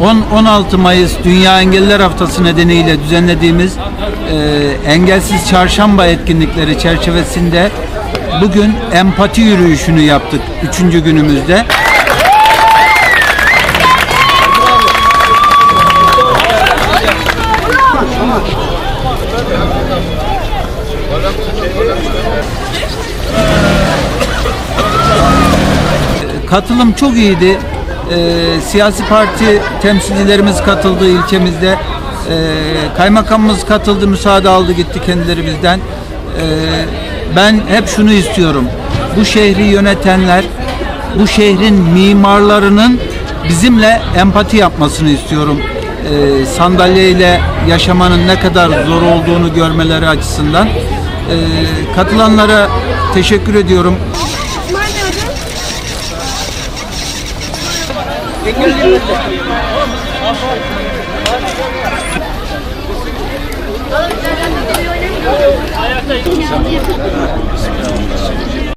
10-16 Mayıs Dünya Engelliler Haftası nedeniyle düzenlediğimiz e, Engelsiz Çarşamba etkinlikleri çerçevesinde bugün empati yürüyüşünü yaptık 3. günümüzde. Katılım çok iyiydi. Ee, siyasi parti temsilcilerimiz katıldı ilçemizde. Ee, kaymakamımız katıldı, müsaade aldı gitti kendileri bizden. Ee, ben hep şunu istiyorum. Bu şehri yönetenler, bu şehrin mimarlarının bizimle empati yapmasını istiyorum. Ee, sandalyeyle yaşamanın ne kadar zor olduğunu görmeleri açısından. Ee, katılanlara teşekkür ediyorum. Ayakta.